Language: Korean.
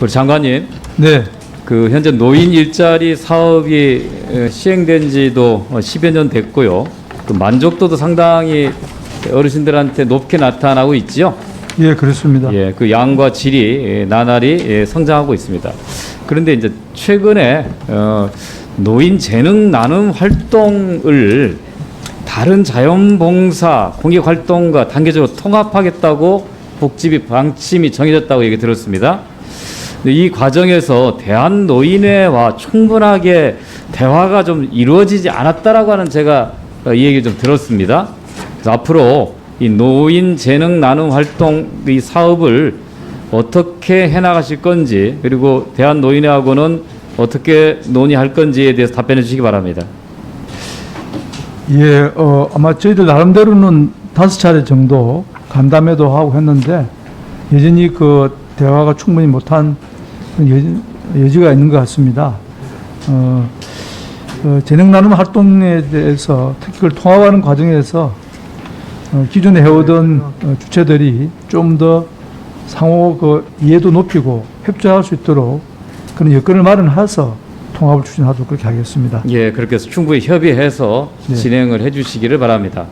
우리 장관님, 네, 그 현재 노인 일자리 사업이 에, 시행된 지도 어, 10여 년 됐고요. 또 만족도도 상당히 어르신들한테 높게 나타나고 있지요. 예, 그렇습니다. 예, 그 양과 질이 예, 나날이 예, 성장하고 있습니다. 그런데 이제 최근에 어, 노인 재능 나눔 활동을 다른 자연봉사 공익 활동과 단계적으로 통합하겠다고 복지비 방침이 정해졌다고 얘기 들었습니다. 이 과정에서 대한 노인회와 충분하게 대화가 좀 이루어지지 않았다라고 하는 제가 어, 이 얘기 좀 들었습니다. 그래서 앞으로 이 노인 재능 나눔 활동 이 사업을 어떻게 해나가실 건지 그리고 대한 노인회하고는 어떻게 논의할 건지에 대해서 답변해 주시기 바랍니다. 예, 어, 아마 저희들 나름대로는 다섯 차례 정도 간담회도 하고 했는데 여전히 그 대화가 충분히 못한 여 지가 있는 것 같습니다. 어, 어, 재능 나눔 활동에 대해서 특히 그걸 통합하는 과정에서 어, 기존에 해오던 어, 주체들이 좀 더 상호 그 이해도 높이고 협조할 수 있도록 그런 여건을 마련해서 통합을 추진하도록 그렇게 하겠습니다. 예, 그렇게 해서 충분히 협의해서 네. 진행을 해 주시기를 바랍니다.